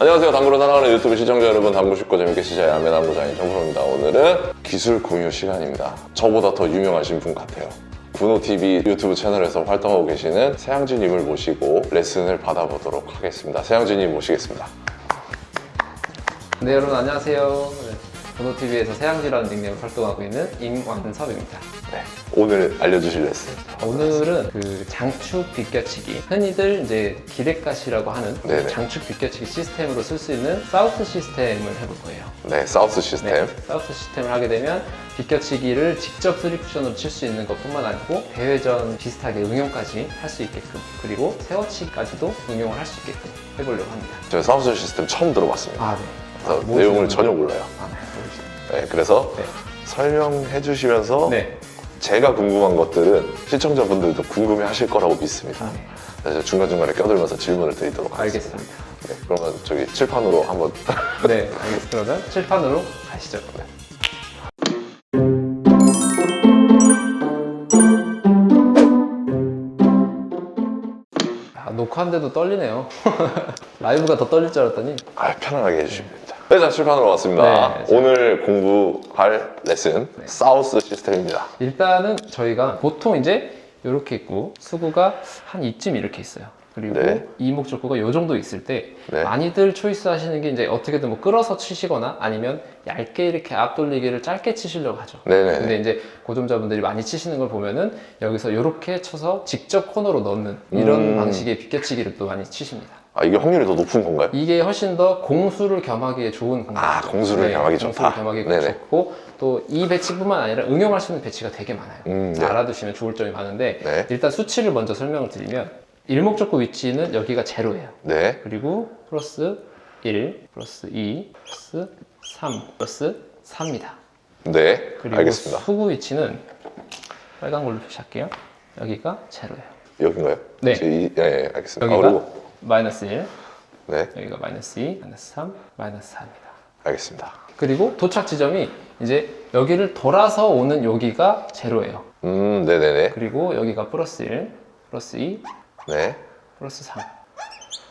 안녕하세요. 당구를 사랑하는 유튜브 시청자 여러분, 당구 쉽고 재밌게 시작의 아메 당구장인 정프로입니다. 오늘은 기술 공유 시간입니다. 저보다 더 유명하신 분 같아요. 분호TV 유튜브 채널에서 활동하고 계시는 세양진님을 모시고 레슨을 받아보도록 하겠습니다. 세양진님 모시겠습니다. 네 여러분 안녕하세요. 네, 번호TV에서 세양지라는 닉네임 활동하고 있는 임완섭입니다. 네, 오늘 알려주실 레슨. 오늘은 그 장축 비껴치기 흔히들 이제 기대가시라고 하는 네네. 장축 비껴치기 시스템으로 쓸 수 있는 사우스 시스템을 해볼 거예요. 네, 사우스 시스템. 네, 사우스 시스템을 하게 되면 비껴치기를 직접 쓰리 쿠션으로 칠 수 있는 것 뿐만 아니고 대회전 비슷하게 응용까지 할 수 있게끔 그리고 세워치기까지도 응용을 할 수 있게끔 해보려고 합니다. 저 사우스 시스템 처음 들어봤습니다. 아 네. 뭐 내용을 전혀 몰라요. 아, 네. 네, 그래서 네. 설명해 주시면서 네. 제가 궁금한 것들은 시청자분들도 궁금해 하실 거라고 믿습니다. 아, 네. 그래서 중간중간에 껴들면서 질문을 드리도록 하겠습니다. 알겠습니다. 네, 그러면 저기 칠판으로 한번 네, 알겠습니다. 그러면 칠판으로 가시죠. 아, 녹화한데도 떨리네요. 라이브가 더 떨릴 줄 알았더니. 아, 편안하게 해주시면 됩니다. 네, 자, 칠판으로 왔습니다. 네, 자. 오늘 공부할 레슨 사우스 시스템입니다. 일단은 저희가 보통 이제 이렇게 있고 수구가 한 이쯤 이렇게 있어요. 그리고 네. 이목적구가 이 정도 있을 때 네. 많이들 초이스 하시는 게 이제 어떻게든 뭐 끌어서 치시거나 아니면 얇게 이렇게 앞돌리기를 짧게 치시려고 하죠. 네네네. 근데 이제 고점자분들이 많이 치시는 걸 보면은 여기서 이렇게 쳐서 직접 코너로 넣는 이런 음. 방식의 비껴치기를 또 많이 치십니다. 아, 이게 확률이 더 높은 건가요? 이게 훨씬 더 공수를 겸하기에 좋은 공간. 아, 공수를 겸하기 공수를 좋다. 겸하기 네네. 좋고 또 이 배치뿐만 아니라 응용할 수 있는 배치가 되게 많아요. 음, 잘 네. 알아두시면 좋을 점이 많은데 네. 일단 수치를 먼저 설명을 드리면 일목적구 위치는 여기가 제로예요. 네. 그리고 플러스 1, 플러스 2, 플러스 3, 플러스 4입니다. 네. 그리고 알겠습니다. 수구 위치는 빨간 걸로 표시할게요. 여기가 제로예요. 여긴가요? 네. 제 이- 예, 예, 알겠습니다. 아, 여기가 그리고, 마이너스 1, 네. 여기가 마이너스 2, 마이너스 3, 마이너스 4입니다. 알겠습니다. 그리고 도착 지점이 이제 여기를 돌아서 오는 여기가 제로예요. 음, 네네네. 그리고 여기가 플러스 1, 플러스 2, 네. 플러스 3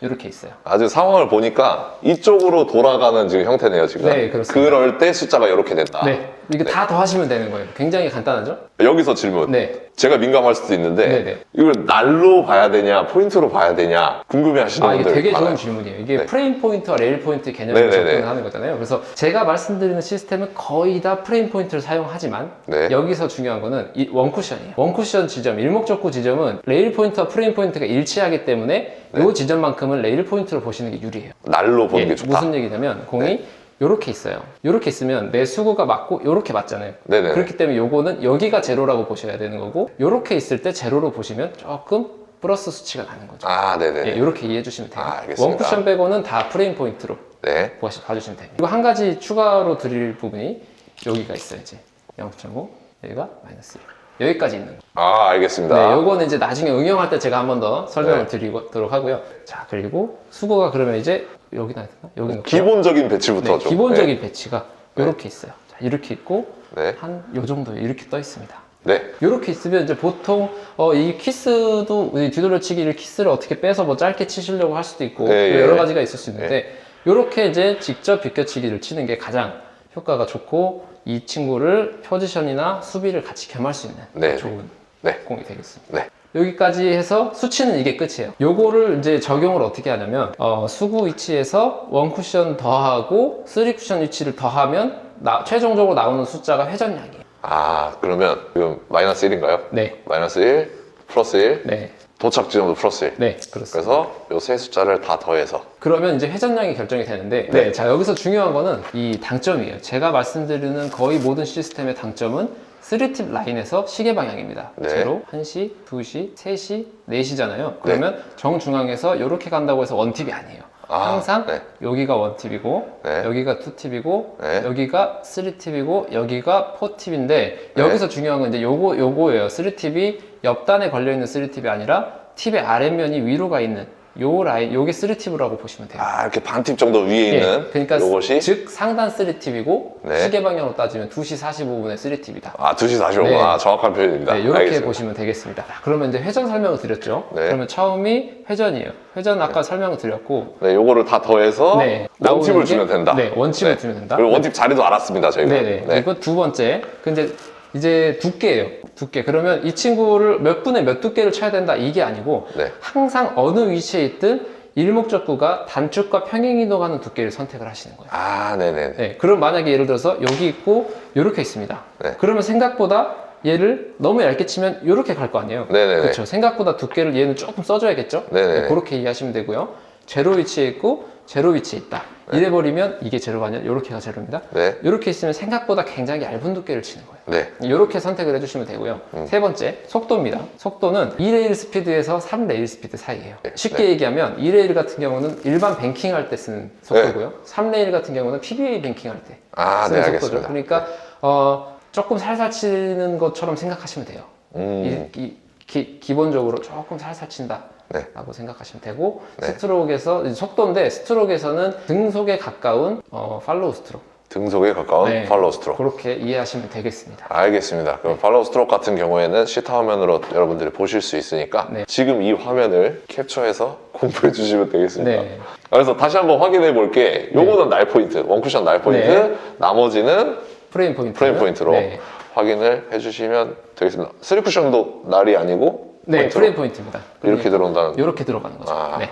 이렇게 있어요. 아주 상황을 보니까 이쪽으로 돌아가는 지금 형태네요, 지금. 네, 그렇습니다. 그럴 때 숫자가 이렇게 된다. 네, 이거 다 더하시면 되는 거예요. 굉장히 간단하죠? 여기서 질문. 네, 제가 민감할 수도 있는데 네네. 이걸 날로 봐야 되냐 포인트로 봐야 되냐 궁금해하시는 아 이게 분들 되게 많아요. 좋은 질문이에요. 이게 네. 프레임 포인트와 레일 포인트 개념을 네네네. 접근하는 거잖아요. 그래서 제가 말씀드리는 시스템은 거의 다 프레임 포인트를 사용하지만 네. 여기서 중요한 거는 이 원쿠션이에요. 원쿠션 지점, 일목적구 지점은 레일 포인트와 프레임 포인트가 일치하기 때문에 이 지점만큼은 레일 포인트로 보시는 게 유리해요. 날로 보는 예, 게 좋다. 무슨 얘기냐면 공이 네. 이렇게 있어요. 이렇게 있으면 내 수구가 맞고 이렇게 맞잖아요. 네네. 그렇기 때문에 요거는 여기가 제로라고 보셔야 되는 거고 이렇게 있을 때 제로로 보시면 조금 플러스 수치가 나는 거죠. 아, 네네. 예, 이렇게 이해해 주시면 돼요. 아, 알겠습니다. 원 쿠션 빼고는 다 프레임 포인트로 네. 보시- 봐주시면 됩니다. 그리고 한 가지 추가로 드릴 부분이 여기가 있어요. 이제 0.5 여기가 마이너스 1 여기까지 있는 거. 아, 알겠습니다. 네, 요거는 이제 나중에 응용할 때 제가 한 번 더 설명을 네. 드리도록 하고요. 자, 그리고 수고가 그러면 이제 여기다 했나? 여기 놓고 기본적인 배치부터 네, 좀. 기본적인 배치가 이렇게 있어요. 자, 이렇게 있고 네. 한 요 정도 이렇게 떠 있습니다. 네. 이렇게 있으면 이제 보통 어, 이 키스도 이 뒤돌려치기를 키스를 어떻게 빼서 뭐 짧게 치시려고 할 수도 있고 네, 예. 여러 가지가 있을 수 있는데 이렇게 이제 직접 비껴치기를 치는 게 가장 효과가 좋고 이 친구를 포지션이나 수비를 같이 겸할 수 있는 네. 좋은 네. 공이 되겠습니다. 네. 여기까지 해서 수치는 이게 끝이에요. 요거를 이제 적용을 어떻게 하냐면 어, 수구 위치에서 원 쿠션 더하고 쓰리 쿠션 위치를 더하면 나- 최종적으로 나오는 숫자가 회전량이에요. 아, 그러면 지금 마이너스 1인가요? 네, 마이너스 1, 플러스 1, 네, 도착 지점도 플러스 1. 네, 그렇습니다. 그래서 요 세 숫자를 다 더해서. 그러면 이제 회전량이 결정이 되는데, 네. 네, 자 여기서 중요한 거는 이 당점이에요. 제가 말씀드리는 거의 모든 시스템의 당점은 3팁 라인에서 시계 방향입니다. 네. 제로, 1시, 2시, 3시, 4시잖아요. 그러면 정중앙에서 이렇게 간다고 해서 원팁이 아니에요. 아, 항상 네. 여기가 원팁이고 네. 여기가 투팁이고 네. 여기가 쓰리팁이고 여기가 포팁인데 네. 여기서 중요한 건 이제 요거 요거예요. 쓰리팁이 옆단에 걸려 있는 쓰리팁이 아니라 팁의 아랫면이 위로 가 있는 요 라인, 요게 3팁이라고 보시면 돼요. 아, 이렇게 반팁 정도 위에 예, 있는 그러니까 이것이 즉 상단 3팁이고 네. 시계 방향으로 따지면 2시 45분의 3팁이다. 아, 2시 45분. 네. 아, 정확한 표현입니다. 네, 이렇게 알겠습니다. 보시면 되겠습니다. 자, 그러면 이제 회전 설명을 드렸죠. 네. 그러면 처음이 회전이에요. 회전 아까 설명을 드렸고 네, 요거를 다 더해서 네, 원팁을 주면 게- 된다. 네, 원팁을 주면 된다. 그리고 원팁 자리도 알았습니다, 저희가. 네네. 그리고 두 번째. 근데 이제 두께예요. 두께. 그러면 이 친구를 몇 분에 몇 두께를 쳐야 된다 이게 아니고 네. 항상 어느 위치에 있든 일목적구가 단축과 평행 이동하는 두께를 선택을 하시는 거예요. 아, 네네. 네. 그럼 만약에 예를 들어서 여기 있고 이렇게 있습니다. 네. 그러면 생각보다 얘를 너무 얇게 치면 이렇게 갈 거 아니에요. 네네네. 그렇죠. 생각보다 두께를 얘는 조금 써줘야겠죠. 네네. 네, 그렇게 이해하시면 되고요. 제로 위치에 있고 제로 위치에 있다. 이래 버리면 이게 제로가 아니라 이렇게가 제로입니다. 네. 이렇게 있으면 생각보다 굉장히 얇은 두께를 치는 거예요. 네. 이렇게 선택을 해주시면 되고요. 음. 세 번째, 속도입니다. 속도는 2레일 스피드에서 3레일 스피드 사이예요. 네. 쉽게 얘기하면 2레일 같은 경우는 일반 뱅킹 할 때 쓰는 속도고요. 3레일 같은 경우는 PBA 뱅킹 할때 아, 쓰는 네, 속도죠. 그러니까 어, 조금 살살 치는 것처럼 생각하시면 돼요. 음, 이, 이- 기, 기본적으로 조금 살살 친다. 네. 라고 생각하시면 되고 네. 스트로크에서 속도인데 스트로크에서는 등속에 가까운 어, 팔로우 스트로크 등속에 가까운 네. 팔로우 스트로크. 그렇게 이해하시면 되겠습니다. 알겠습니다. 그럼 팔로우 스트로크 같은 경우에는 시타 화면으로 여러분들이 보실 수 있으니까 네. 지금 이 화면을 캡처해서 공부해 주시면 되겠습니다. 네. 그래서 다시 한번 확인해 볼게. 요거는 날 포인트, 원쿠션 날 포인트, 네. 나머지는 프레임 포인트. 프레임 포인트로 네, 확인을 해주시면 되겠습니다. 3쿠션도 날이 아니고 네 포인트로 프레임 포인트입니다. 이렇게 들어온다는 이렇게 들어가는 거죠. 아. 네.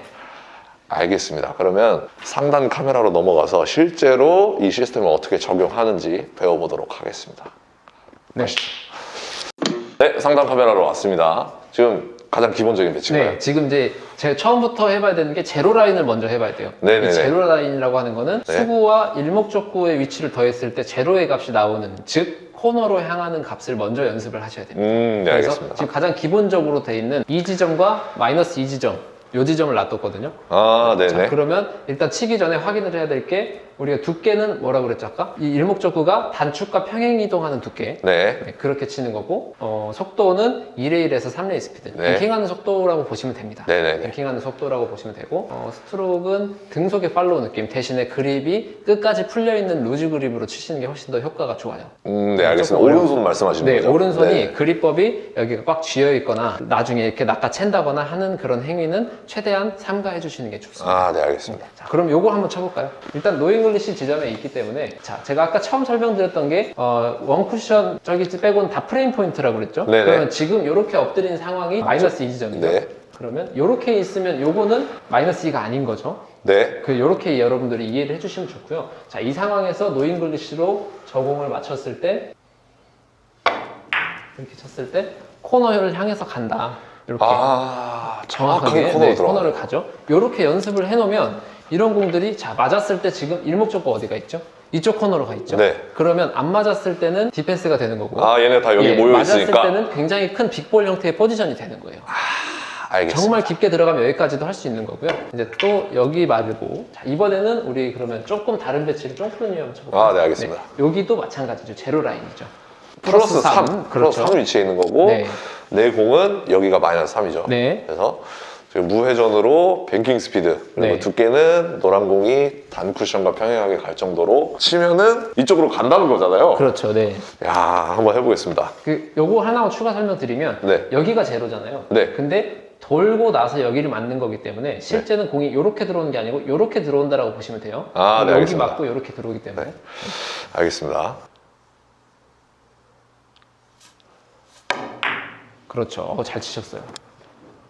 알겠습니다. 그러면 상단 카메라로 넘어가서 실제로 이 시스템을 어떻게 적용하는지 배워보도록 하겠습니다. 네. 네, 상단 카메라로 왔습니다. 지금 가장 기본적인 배치가요. 네, 지금 이제 제가 처음부터 해봐야 되는 게 제로 라인을 먼저 해봐야 돼요. 네네네. 이 제로 라인이라고 하는 거는 네. 수구와 일목적구의 위치를 더했을 때 제로의 값이 나오는 즉 코너로 향하는 값을 먼저 연습을 하셔야 됩니다. 음, 네, 그래서 알겠습니다. 지금 가장 기본적으로 돼 있는 이 지점과 마이너스 이 지점, 요 지점을 놔뒀거든요. 아, 자, 네네. 그러면 일단 치기 전에 확인을 해야 될 게 우리가 두께는 뭐라고 그랬죠 아까? 이 일목적구가 단축과 평행 이동하는 두께 네. 네, 그렇게 치는 거고 어, 속도는 2레일에서 3레일 스피드 네. 뱅킹하는 속도라고 보시면 됩니다 네네네. 뱅킹하는 속도라고 보시면 되고 어, 스트로크는 등속의 팔로우 느낌 대신에 그립이 끝까지 풀려있는 루즈 그립으로 치시는 게 훨씬 더 효과가 좋아요 음, 네, 알겠습니다. 오른손 말씀하시는 네, 거죠? 오른손이 네. 그립법이 여기가 꽉 쥐어 있거나 나중에 이렇게 낚아챈다거나 하는 그런 행위는 최대한 삼가해 주시는 게 좋습니다 아, 네, 알겠습니다. 자, 그럼 요거 한번 쳐볼까요? 일단 노잉 글리시 지점에 있기 때문에 자, 제가 아까 처음 설명드렸던 게 어, 원쿠션 저기 빼고는 다 프레임 포인트라고 그랬죠? 네네. 그러면 지금 이렇게 엎드린 상황이 마이너스 2지점이죠? 네. 그러면 이렇게 있으면 요거는 마이너스 2가 아닌 거죠? 네. 그 요렇게 여러분들이 이해를 해주시면 좋고요. 자, 이 상황에서 노잉글리시로 적응을 맞췄을 때 이렇게 쳤을 때 코너를 향해서 간다. 이렇게 아, 정확하게 네. 코너를 가죠. 이렇게 연습을 해놓으면 이런 공들이 자 맞았을 때 지금 일목적구 어디가 있죠? 이쪽 코너로 가 있죠. 네. 그러면 안 맞았을 때는 디펜스가 되는 거고. 아, 얘네 다 여기 예, 모여 맞았을 있으니까. 때는 굉장히 큰 빅볼 형태의 포지션이 되는 거예요. 아, 알겠습니다. 정말 깊게 들어가면 여기까지도 할 수 있는 거고요. 이제 또 여기 말고 자, 이번에는 우리 그러면 조금 다른 배치를 조금 한번 쳐볼까요? 아, 네, 알겠습니다. 여기도 마찬가지죠. 제로 라인이죠. 플러스 3, 삼, 플러스 그렇죠. 3 위치에 있는 거고 네. 내 공은 여기가 마이너스 3이죠. 네. 그래서 무회전으로 뱅킹 스피드 그리고 네. 두께는 노란 공이 단 쿠션과 평행하게 갈 정도로 치면은 이쪽으로 간다는 거잖아요. 그렇죠. 네. 야 한번 해보겠습니다. 그 요거 하나만 추가 설명드리면 네. 여기가 제로잖아요. 네. 근데 돌고 나서 여기를 맞는 거기 때문에 실제는 공이 이렇게 들어오는 게 아니고 이렇게 들어온다라고 보시면 돼요. 아, 네, 여기 알겠습니다. 맞고 이렇게 들어오기 때문에. 알겠습니다. 그렇죠. 어, 잘 치셨어요.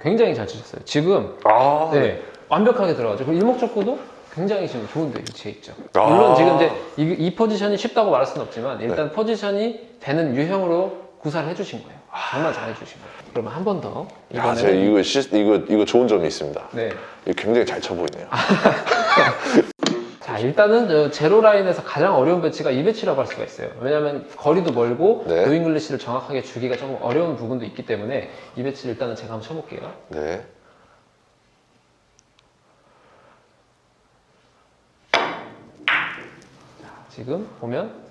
굉장히 잘 치셨어요. 지금 아, 네, 완벽하게 들어가죠. 그리고 일목적구도 굉장히 지금 좋은데 위치해 있죠. 아. 네. 물론 지금 이제 이, 이 포지션이 쉽다고 말할 수는 없지만 일단 포지션이 되는 유형으로 구사를 해주신 거예요. 정말 잘 해주신 거예요. 그러면 한 번 더. 야, 제가 이거 시, 이거 이거 좋은 점이 있습니다. 네. 이거 굉장히 잘 쳐 보이네요. 자 일단은 저 제로 라인에서 가장 어려운 배치가 이 배치라고 할 수가 있어요. 왜냐하면 거리도 멀고 네. 노잉글리시를 정확하게 주기가 조금 어려운 부분도 있기 때문에 이 배치를 일단은 제가 한번 쳐볼게요. 네. 지금 보면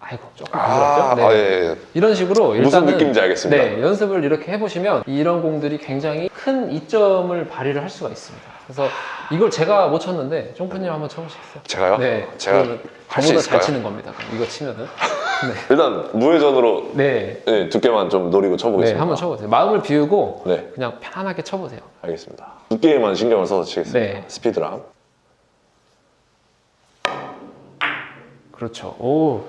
아이고 조금 아, 부드럽죠? 네. 아, 예, 예. 이런 식으로 무슨 일단은 느낌인지 알겠습니다. 네, 연습을 이렇게 해보시면 이런 공들이 굉장히 큰 이점을 발휘를 할 수가 있습니다. 그래서 이걸 제가 못 쳤는데 종프님 한번 쳐보시겠어요? 제가요? 네, 제가 그러면 할수 저보다 있을까요? 잘 치는 겁니다. 그럼 이거 치면은 일단 무회전으로 네, 네, 두께만 좀 노리고 네, 쳐보겠습니다. 한번 쳐보세요. 마음을 비우고 네, 그냥 편안하게 쳐보세요. 알겠습니다. 두께에만 신경을 써서 치겠습니다. 네. 스피드랑. 그렇죠. 오.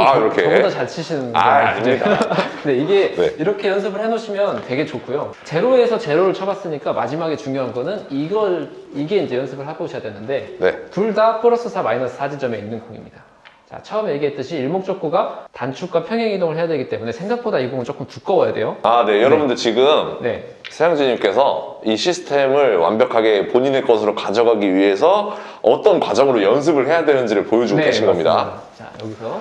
아, 저- 이렇게? 저보다 잘 치시는 분 아. 아닙니다. 네, 이게 네. 이렇게 연습을 해놓으시면 되게 좋고요. 제로에서 제로를 쳐봤으니까 마지막에 중요한 거는 이걸 이게 이제 연습을 해보셔야 되는데 네. 둘 다 플러스 4 마이너스 4 지점에 있는 공입니다. 자, 처음에 얘기했듯이 일목적구가 단축과 평행 이동을 해야 되기 때문에 생각보다 이 공은 조금 두꺼워야 돼요. 아, 네. 여러분들 지금 네, 세양진님께서 이 시스템을 완벽하게 본인의 것으로 가져가기 위해서 어떤 과정으로 연습을 해야 되는지를 보여주고 네, 계신 겁니다. 맞습니다. 자, 여기서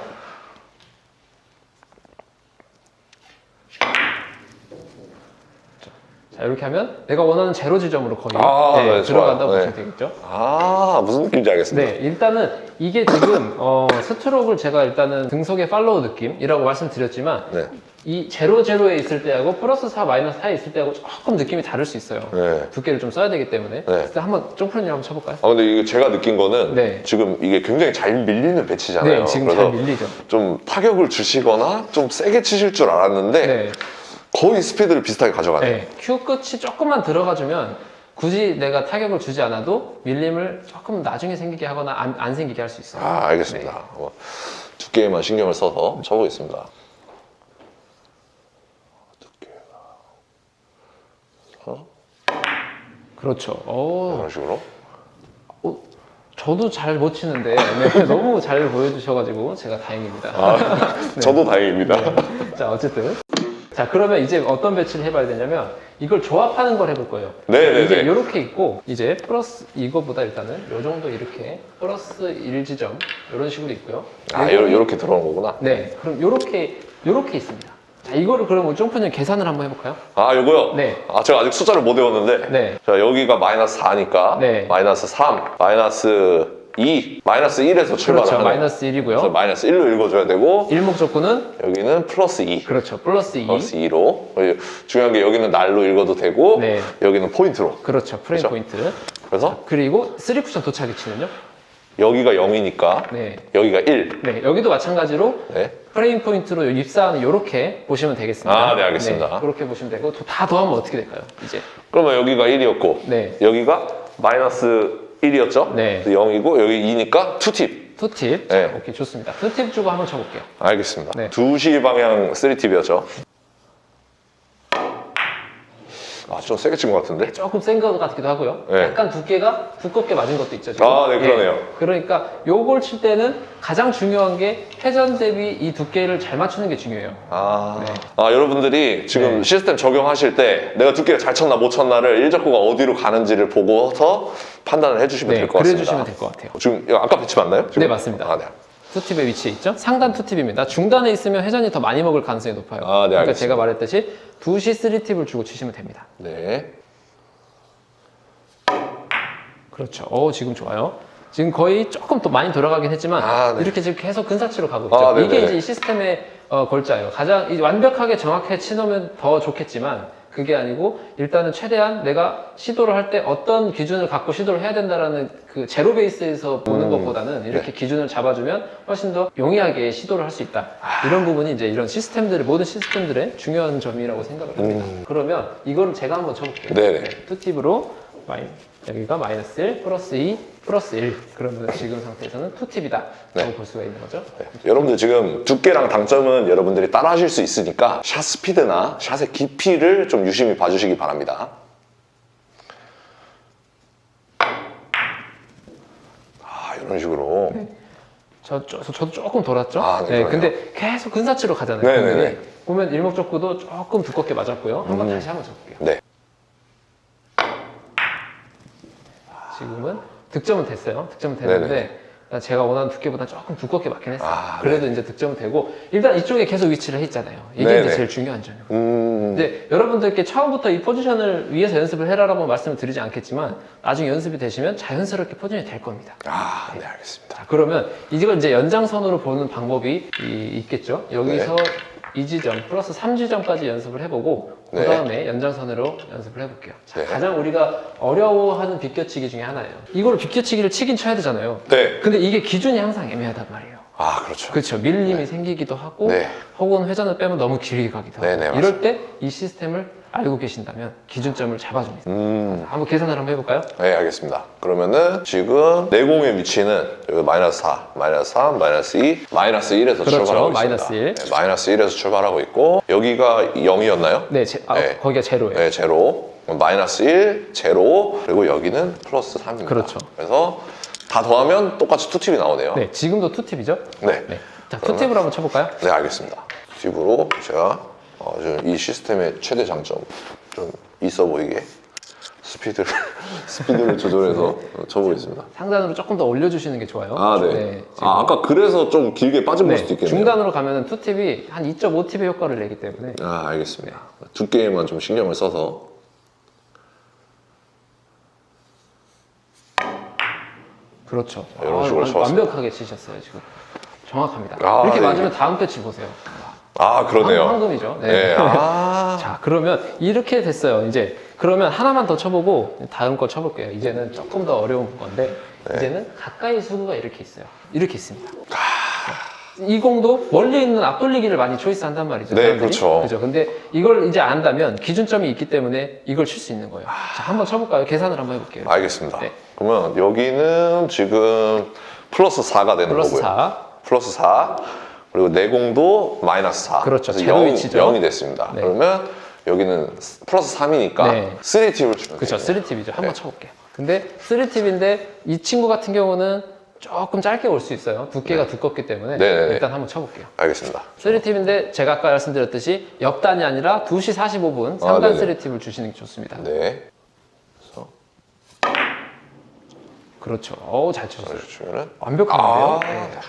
자, 이렇게 하면 내가 원하는 제로 지점으로 거의 아, 네, 네, 들어간다고 좋아요. 보시면 네. 되겠죠. 아, 무슨 느낌인지 알겠습니다. 네, 일단은 이게 지금 어, 스트로크를 제가 일단은 등속의 팔로우 느낌이라고 말씀드렸지만 네. 이 제로 제로에 있을 때하고 플러스 4 마이너스 4에 있을 때하고 조금 느낌이 다를 수 있어요. 네. 두께를 좀 써야 되기 때문에. 네. 일단 한번 점프님 한번 쳐볼까요? 아, 근데 이게 제가 느낀 거는 네. 지금 이게 굉장히 잘 밀리는 배치잖아요. 네, 지금 잘 밀리죠. 좀 타격을 주시거나 좀 세게 치실 줄 알았는데 네. 거의 스피드를 비슷하게 가져가네요. 네, 큐 끝이 조금만 들어가주면 굳이 내가 타격을 주지 않아도 밀림을 조금 나중에 생기게 하거나 안, 안 생기게 할 수 있어요. 아, 알겠습니다. 네. 어, 두께에만 신경을 써서 쳐보겠습니다. 어? 그렇죠. 오, 이런 식으로. 어, 저도 잘 못 치는데 네, 너무 잘 보여주셔가지고 제가 다행입니다. 아, 저도 다행입니다. 자, 어쨌든. 자, 그러면 이제 어떤 배치를 해봐야 되냐면 이걸 조합하는 걸 해볼 거예요. 네네네. 이게 이렇게 있고 이제 플러스 이거보다 일단은 요 정도 이렇게 플러스 1 지점 이런 식으로 있고요. 아, 이렇게 들어오는 거구나. 네, 그럼 요렇게 요렇게 있습니다. 자, 이거를 그러면 점프님 계산을 한번 해볼까요? 아, 요거요? 네. 아, 제가 아직 숫자를 못 외웠는데. 네. 자, 여기가 마이너스 4니까. 네. 마이너스 3, 마이너스 2, 마이너스 1에서 출발을 그렇죠. 하는 마이너스 그래서 1이고요. 마이너스 1로 읽어줘야 되고, 일목적구는 여기는 플러스 2. 그렇죠. 플러스 2. 플러스 2로. 중요한 게 여기는 날로 읽어도 되고, 네. 여기는 포인트로. 그렇죠. 프레임 그렇죠. 포인트. 그래서 그리고 3쿠션 도착 위치는요? 여기가 0이니까, 네. 여기가 1. 네, 여기도 마찬가지로 네. 프레임 포인트로 입사하는 이렇게 보시면 되겠습니다. 아, 네, 알겠습니다. 그렇게 보시면 되고 또다 더하면 어떻게 될까요? 이제 그러면 여기가 1이었고, 네. 여기가 마이너스 1이었죠? 네. 0이고, 여기 2니까 2팁. 투팁. 네. 자, 오케이 좋습니다. 투팁 주고 한번 쳐볼게요. 알겠습니다. 네. 2시 방향 3팁이었죠? 아, 좀 세게 친 것 같은데? 조금 센 것 같기도 하고요. 네. 약간 두께가 두껍게 맞은 것도 있죠. 지금. 아, 네, 그러네요. 예. 그러니까 요걸 칠 때는 가장 중요한 게 회전 대비 이 두께를 잘 맞추는 게 중요해요. 아, 네. 아, 여러분들이 지금 네. 시스템 적용하실 때 내가 두께가 잘 쳤나 못 쳤나를 일적구가 어디로 가는지를 보고서 판단을 해주시면 네, 될 것 같습니다. 그래 주시면 될 것 같아요. 지금 이거 아까 배치 맞나요? 지금? 네, 맞습니다. 아, 네. 투팁의 위치에 있죠. 상단 투팁입니다. 중단에 있으면 회전이 더 많이 먹을 가능성이 높아요. 아, 네, 그러니까 알겠습니다. 제가 말했듯이 2시 3팁을 주고 치시면 됩니다. 네. 그렇죠. 어, 지금 좋아요. 지금 거의 조금 더 많이 돌아가긴 했지만 아, 네. 이렇게 지금 계속 근사치로 가고 있죠. 아, 네네. 이게 이제 이 시스템의 어, 골자예요. 가장 이 완벽하게 정확하게 치놓으면 더 좋겠지만 그게 아니고 일단은 최대한 내가 시도를 할 때 어떤 기준을 갖고 시도를 해야 된다라는 그 제로 베이스에서 보는 음, 것보다는 이렇게 네. 기준을 잡아주면 훨씬 더 용이하게 시도를 할 수 있다. 아. 이런 부분이 이제 이런 시스템들의 모든 시스템들의 중요한 점이라고 생각을 합니다. 그러면 이거를 제가 한번 쳐볼게요. 음. 네네. 투팁으로 마이, 여기가 마이너스 1, 플러스 2, 플러스 1. 그러면 지금 상태에서는 투팁이다. 라고 네. 볼 수가 있는 거죠. 네. 여러분들 지금 두께랑 당점은 여러분들이 따라 하실 수 있으니까 샷 스피드나 샷의 깊이를 좀 유심히 봐주시기 바랍니다. 아, 이런 식으로. 저, 저, 저도 조금 돌았죠? 아, 네, 그러네요. 근데 계속 근사치로 가잖아요. 네. 네, 네. 보면 일목적구도 조금 두껍게 맞았고요. 한번 음. 다시 한번 쳐볼게요. 네. 지금은 득점은 됐어요. 득점은 됐는데 제가 원하는 두께보다 조금 두껍게 맞긴 했어요. 아, 그래도 이제 득점은 되고 일단 이쪽에 계속 위치를 해 있잖아요. 이게 네네. 이제 제일 중요한 점이에요. 음. 근데 여러분들께 처음부터 이 포지션을 위해서 연습을 해라라고 말씀을 드리지 않겠지만 나중에 연습이 되시면 자연스럽게 포지션이 될 겁니다. 아, 네, 알겠습니다. 자, 그러면 이걸 이제 연장선으로 보는 방법이 이- 있겠죠. 여기서 네. 2지점 플러스 3지점까지 연습을 해보고 그 네. 다음에 연장선으로 연습을 해볼게요. 자, 네. 가장 우리가 어려워하는 비껴치기 중에 하나예요. 이걸 비껴치기를 치긴 쳐야 되잖아요. 네. 근데 이게 기준이 항상 애매하단 말이에요. 아, 그렇죠. 그렇죠. 밀림이 생기기도 하고 네. 혹은 회전을 빼면 너무 길게 가기도 하고 네, 네, 이럴 때 이 시스템을 알고 계신다면 기준점을 잡아줍니다. 음. 한번 계산을 한번 해볼까요? 네, 알겠습니다. 그러면은 지금 내공의 위치는 여기 마이너스 4, 마이너스 3, 마이너스 2, 마이너스 1에서 그렇죠. 출발하고 마이너스 있습니다. 1. 네, 마이너스 1에서 출발하고 있고 여기가 0이었나요? 네, 제, 아, 네. 거기가 제로예요. 네, 제로. 마이너스 1, 제로, 그리고 여기는 플러스 3입니다. 그렇죠. 그래서 다 더하면 똑같이 투팁이 나오네요. 네, 지금도 투팁이죠? 네. 네. 자, 투팁으로 한번 쳐볼까요? 네, 알겠습니다. 팁으로 제가 어, 지금 이 시스템의 최대 장점 좀 있어 보이게 스피드를 스피드를 조절해서 어, 쳐보겠습니다. 상단으로 조금 더 올려주시는 게 좋아요. 아, 네. 지금. 아, 아까 그래서 좀 길게 빠진 걸 네, 수도 있겠네요. 중단으로 가면 투팁이 한 2.5팁의 효과를 내기 때문에 아, 알겠습니다. 두께에만 좀 신경을 써서 그렇죠. 이런 식으로 완- 쳐봤습니다. 완벽하게 치셨어요, 지금. 정확합니다. 아, 이렇게 네. 맞으면 다음 패치 보세요. 아, 그러네요. 황, 금이죠 네. 아. 자, 그러면 이렇게 됐어요. 이제 그러면 하나만 더 쳐보고 다음 거 쳐볼게요. 이제는 조금 더 어려운 건데 네. 이제는 가까이 수구가 이렇게 있어요. 이렇게 있습니다. 이 공도 멀리 있는 앞돌리기를 많이 초이스한단 말이죠. 네, 사람들이. 그렇죠. 그죠. 근데 이걸 이제 안다면 기준점이 있기 때문에 이걸 칠 수 있는 거예요. 자, 한번 쳐볼까요? 계산을 한번 해볼게요. 알겠습니다. 네. 그러면 여기는 지금 플러스 4가 되는 플러스 거고요. 4. 플러스 4 그리고 내공도 마이너스 4 그렇죠. 제로 0, 위치죠. 0 이 됐습니다 네. 그러면 여기는 플러스 3이니까 네. 3팁을 주면 그렇죠. 되겠네요. 3팁이죠. 한번 네. 쳐볼게요. 근데 3팁인데 이 친구 같은 경우는 조금 짧게 올 수 있어요. 두께가 두껍기 때문에 네, 네, 네. 일단 한번 쳐볼게요. 알겠습니다 3팁인데 제가 아까 말씀드렸듯이 옆단이 아니라 2시 45분 아, 3단 네네. 3팁을 주시는 게 좋습니다. 네 그렇죠. 어우, 잘 치셨어요. 주면은 완벽한데요? 아. 네.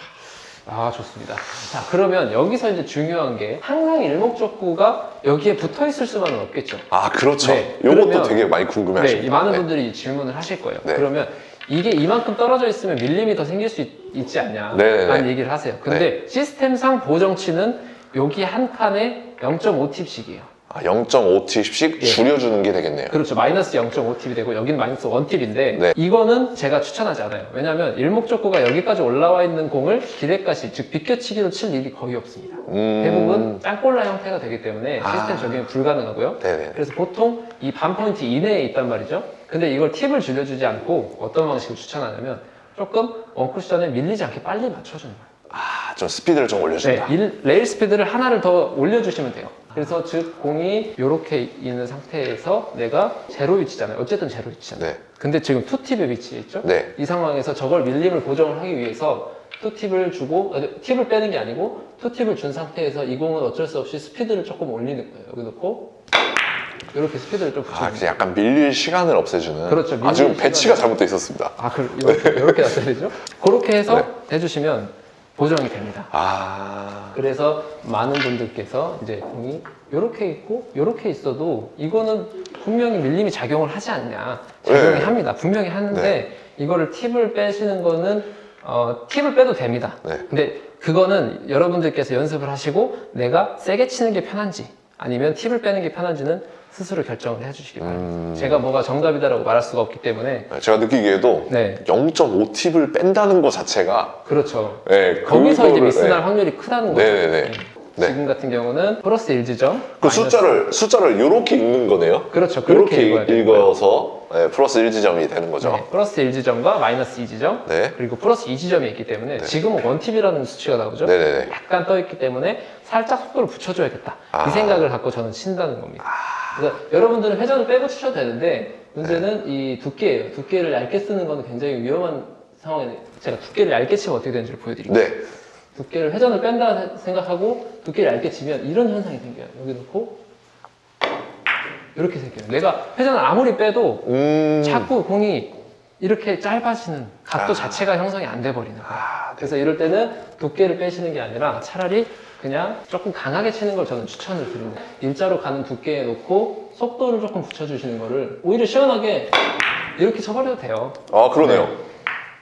아, 좋습니다. 자, 그러면 여기서 이제 중요한 게 항상 일목적구가 여기에 붙어 있을 수만은 없겠죠. 아 그렇죠 네, 요것도 그러면- 되게 많이 네, 궁금해하십니다 이 많은 네. 분들이 질문을 하실 거예요. 네. 그러면 이게 이만큼 떨어져 있으면 밀림이 더 생길 수 있, 지 않냐 네네네. 라는 얘기를 하세요. 근데 시스템상 보정치는 여기 한 칸에 0.5팁씩이에요. 아, 0.5팁씩 예. 줄여주는 게 되겠네요 그렇죠. 마이너스 0.5팁이 되고 여기는 마이너스 1팁인데 네. 이거는 제가 추천하지 않아요. 왜냐하면 일목적구가 여기까지 올라와 있는 공을 기대가시 즉 비껴치기로 칠 일이 거의 없습니다. 음... 대부분 땅볼라 형태가 되기 때문에 아. 시스템 적용이 불가능하고요. 네네 그래서 보통 이 반 포인트 이내에 있단 말이죠. 근데 이걸 팁을 줄여주지 않고 어떤 방식을 추천하냐면 조금 원쿠션에 밀리지 않게 빨리 맞춰주는 거예요. 아 좀 스피드를 좀 네, 올려준다 일- 레일 스피드를 하나를 더 올려주시면 돼요. 그래서 즉 공이 이렇게 있는 상태에서 내가 제로 위치잖아요. 어쨌든 제로 위치잖아요. 네. 근데 지금 투 팁의 위치에 있죠. 네. 이 상황에서 저걸 밀림을 고정을 하기 위해서 투 팁을 주고 아, 팁을 빼는 게 아니고 투 팁을 준 상태에서 이 공은 어쩔 수 없이 스피드를 조금 올리는 거예요. 여기 놓고 이렇게 스피드를 좀 아 붙여주는 그래서 약간 밀릴 시간을 없애주는 그렇죠, 아 지금 배치가 시간을- 잘못되어 있었습니다 아, 그, 이렇게, 이렇게 놨어야 되죠? 그렇게 해서 네. 해주시면 보정이 됩니다. 아 그래서 많은 분들께서 이제 공이 이렇게 있고 이렇게 있어도 이거는 분명히 밀림이 작용을 하지 않냐 작용이 네. 합니다 분명히 하는데 네. 이거를 팁을 빼시는 거는 어, 팁을 빼도 됩니다 네. 근데 그거는 여러분들께서 연습을 하시고 내가 세게 치는 게 편한지 아니면 팁을 빼는 게 편한지는 스스로 결정을 해주시기 바랍니다 음... 제가 뭐가 정답이다라고 말할 수가 없기 때문에 제가 느끼기에도 네 0.5팁을 뺀다는 것 자체가 그렇죠 네, 거기서 이제 그거를- 미스날 네. 확률이 크다는 거죠 네네네. 네. 지금 같은 경우는 플러스 1지점 그 숫자를 숫자를 이렇게 읽는 거네요. 그렇죠. 그렇게 이렇게 읽어야 되는. 읽어서 네, 플러스 1지점이 되는 거죠. 네, 플러스 1지점과 마이너스 2지점 네. 그리고 플러스 2지점이 있기 때문에 네. 지금은 원팁이라는 수치가 나오죠 네네네. 약간 떠 있기 때문에 살짝 속도를 붙여줘야겠다 아. 이 생각을 갖고 저는 친다는 겁니다 그래서 여러분들은 회전을 빼고 치셔도 되는데 문제는 이 두께예요 두께를 얇게 쓰는 거는 굉장히 위험한 상황에 제가 두께를 얇게 치면 어떻게 되는지를 보여드릴게요 네. 두께를 회전을 뺀다 생각하고 두께를 얇게 치면 이런 현상이 생겨요 여기 놓고 이렇게 생겨요 내가 회전을 아무리 빼도 음. 자꾸 공이 이렇게 짧아지는 각도 아. 자체가 형성이 안 돼 버리는 거예요. 아, 네. 그래서 이럴 때는 두께를 빼시는 게 아니라 차라리 그냥 조금 강하게 치는 걸 저는 추천을 드립니다. 일자로 가는 두께에 놓고 속도를 조금 붙여주시는 거를 오히려 시원하게 이렇게 쳐버려도 돼요. 아, 그러네요.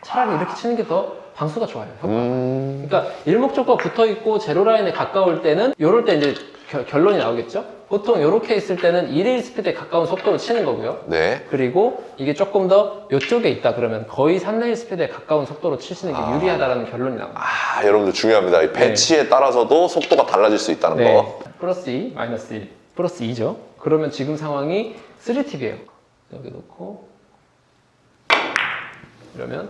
차라리 이렇게 치는 게 더 방수가 좋아요. 음. 그러니까 일목적과 붙어 있고 제로 라인에 가까울 때는 이럴 때 이제 결, 결론이 나오겠죠? 보통 이렇게 있을 때는 1일 스피드에 가까운 속도로 치는 거고요. 네. 그리고 이게 조금 더 이쪽에 있다 그러면 거의 3레일 스피드에 가까운 속도로 치시는 게 아. 유리하다라는 결론이 나옵니다. 아, 여러분들 중요합니다. 이 배치에 따라서도 속도가 달라질 수 있다는 네. 거. 플러스 2, 마이너스 1, 플러스 2죠. 그러면 지금 상황이 3팁이에요. 여기 놓고 이러면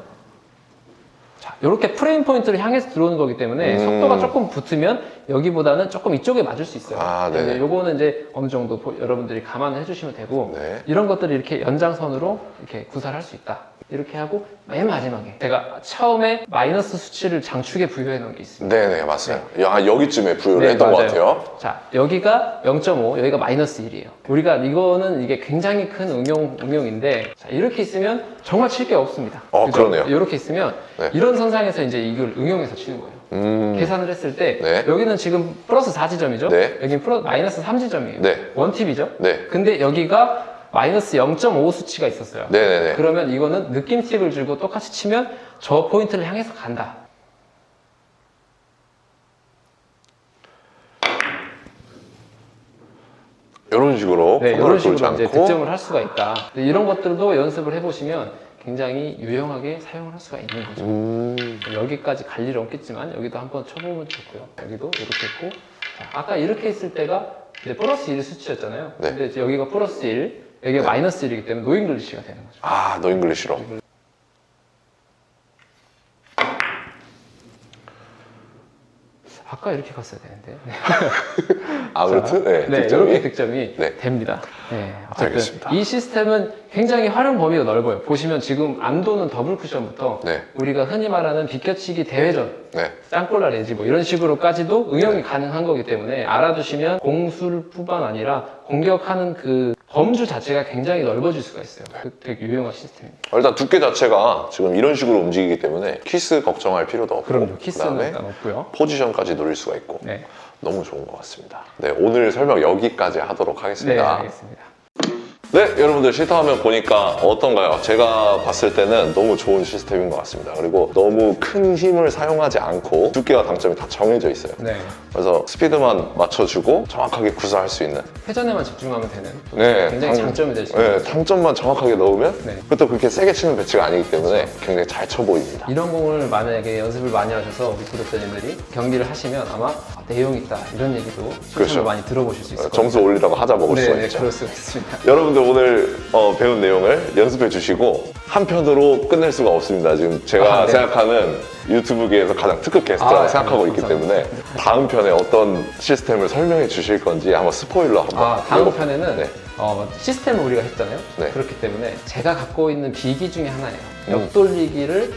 자, 이렇게 프레임 포인트를 향해서 들어오는 거기 때문에 음. 속도가 조금 붙으면 여기보다는 조금 이쪽에 맞을 수 있어요. 아, 근데 네네. 요거는 이제 어느 정도 보- 여러분들이 감안해 주시면 되고 네. 이런 것들을 이렇게 연장선으로 이렇게 구사를 할 수 있다. 이렇게 하고 맨 마지막에 제가 처음에 마이너스 수치를 장축에 부여해 놓은 게 있습니다. 네네, 맞아요. 야, 여기쯤에 부여를 네, 했던 맞아요. 것 같아요. 자, 여기가 0.5, 여기가 마이너스 1이에요. 우리가 이거는 이게 굉장히 큰 응용, 응용인데, 자, 이렇게 있으면 정말 칠 게 없습니다. 어, 그죠? 그러네요. 이렇게 있으면 네. 이런 선상에서 이제 이걸 응용해서 치는 거예요. 음. 계산을 했을 때, 네. 여기는 지금 플러스 4지점이죠? 네. 여기는 플러스 마이너스 3지점이에요. 네. 원팁이죠? 네. 근데 여기가 마이너스 0.5 수치가 있었어요. 네네네. 그러면 이거는 느낌 팁을 주고 똑같이 치면 저 포인트를 향해서 간다. 이런 식으로 네, 이런 식으로 이제 득점을 할 수가 있다. 이런 것들도 연습을 해보시면 굉장히 유용하게 사용을 할 수가 있는 거죠. 음. 여기까지 갈 일은 없겠지만 여기도 한번 쳐보면 좋고요. 여기도 이렇게 했고 자, 아까 이렇게 있을 때가 이제 플러스 1 수치였잖아요. 네. 근데 이제 여기가 플러스 1, 여기가 마이너스 1이기 때문에 노잉글리시가 되는 거죠. 아, 너 잉글리시로. 아까 이렇게 갔어야 되는데. 네. 아무튼, 네, 네, 득점이. 이렇게 득점이 네. 됩니다. 네, 어쨌든 알겠습니다. 이 시스템은 굉장히 활용 범위가 넓어요. 보시면 지금 안 도는 더블 쿠션부터 네. 우리가 흔히 말하는 비껴치기 대회전, 네. 짱골라 레지 뭐 이런 식으로까지도 응용이 가능한 거기 때문에 알아두시면 공술뿐만 아니라 공격하는 그 범주 자체가 굉장히 넓어질 수가 있어요. 그 되게 유용한 시스템입니다. 일단 두께 자체가 지금 이런 식으로 움직이기 때문에 키스 걱정할 필요도 없고. 그럼요. 키스는 그다음에 일단 없고요. 포지션까지 노릴 수가 있고. 네, 너무 좋은 것 같습니다. 네, 오늘 설명 여기까지 하도록 네, 하겠습니다. 알겠습니다. 네, 여러분들 실타화면 보니까 어떤가요? 제가 봤을 때는 너무 좋은 시스템인 것 같습니다. 그리고 너무 큰 힘을 사용하지 않고 두께와 당점이 다 정해져 있어요. 네, 그래서 스피드만 맞춰주고 정확하게 구사할 수 있는 회전에만 집중하면 되는 네, 굉장히 당- 장점이 될수 네, 있는 당점만 정확하게 넣으면 네. 그것도 그렇게 세게 치는 배치가 아니기 때문에 굉장히 잘 쳐 보입니다. 이런 공을 만약에 연습을 많이 하셔서 우리 구독자님들이 경기를 하시면 아마 아, 내용 있다 이런 얘기도 실제로 그렇죠. 많이 들어보실 수 있을 거예요. 점수 올리다가 하자 먹을 네, 수가 네, 있죠. 그럴 수가 있습니다. 여러분들 오늘 어, 배운 내용을 연습해 주시고 한편으로 끝낼 수가 없습니다. 지금 제가 아, 네. 생각하는 유튜브계에서 가장 특급 게스트라고 아, 네. 생각하고 있기 감사합니다. 때문에 다음 편에 어떤 시스템을 설명해 주실 건지 한번 스포일러 한번 아, 다음 요거- 편에는 네. 어, 시스템을 우리가 했잖아요. 네. 그렇기 때문에 제가 갖고 있는 비기 중에 하나예요. 음. 옆돌리기를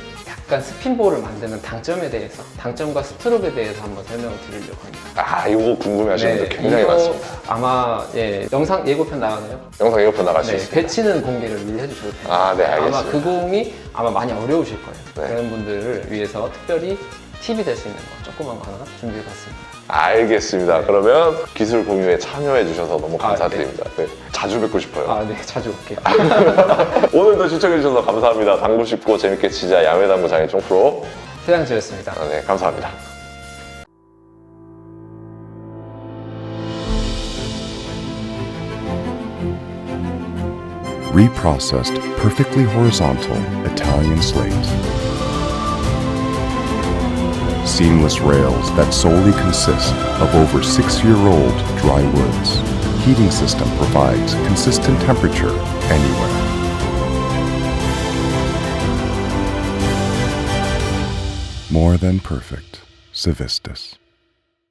약간 스핀볼을 만드는 당점에 대해서, 당점과 스트로크에 대해서 한번 설명을 드리려고 합니다. 아 이거 궁금해하시는 분들 굉장히 네, 이거 많습니다. 아마 예, 영상 예고편 나가네요. 영상 이어폰 나갈 수 네, 있습니다. 배치는 공개를 미리 해주셔도 돼요. 아, 네, 알겠습니다. 아마 그 공이 아마 많이 어려우실 거예요. 네. 그런 분들을 위해서 특별히 팁이 될 수 있는 거 조그만 거 하나 준비해봤습니다. 알겠습니다. 그러면 기술 공유에 참여해 주셔서 너무 감사드립니다. 네, 자주 뵙고 싶어요. 아, 네, 자주 올게요. 오늘도 시청해 주셔서 감사합니다. 당구 쉽고 재밌게 치자 야매당구 장의 총프로. 세상지였습니다. 아, 네, 감사합니다. reprocessed perfectly horizontal Italian slate. Seamless rails that solely consist of over six year old dry woods. Heating system provides consistent temperature anywhere. More than perfect. Civistus.